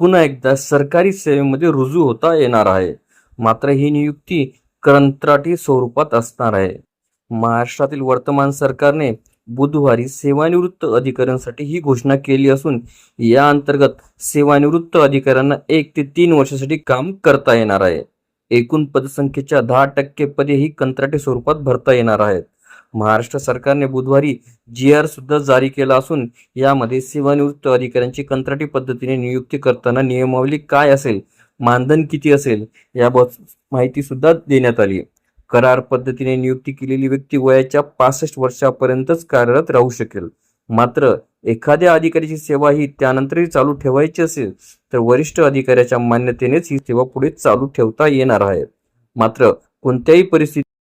पुन्हा एकदा सरकारी सेवेमध्ये रुजू होता येणार आहे. मात्र ही नियुक्ती कंत्राटी स्वरूपात असणार आहे. महाराष्ट्रातील वर्तमान सरकारने बुधवारी सेवानिवृत्त अधिकाऱ्यांसाठी ही घोषणा केली असून या अंतर्गत सेवानिवृत्त अधिकाऱ्यांना एक ते तीन वर्षासाठी काम करता येणार आहे. एकूण पदसंख्येच्या दहा टक्के पदे ही कंत्राटी स्वरूपात भरता येणार आहेत. महाराष्ट्र सरकारने बुधवारी जी आर सुद्धा जारी केला असून यामध्ये सेवानिवृत्त अधिकाऱ्यांची कंत्राटी पद्धतीने नियुक्ती करताना नियमावली काय असेल मानधन किती असेल याबाबत माहिती सुद्धा देण्यात आली करार पद्धतीने नियुक्ती केलेली व्यक्ती वयाच्या पासष्ट वर्षापर्यंतच कार्यरत राहू शकेल. मात्र एखाद्या अधिकाऱ्याची सेवा ही त्यानंतरही चालू ठेवायची असेल तर वरिष्ठ अधिकाऱ्याच्या मान्यतेनेच ही सेवा पुढे चालू ठेवता येणार आहे. मात्र कोणत्याही परिस्थितीत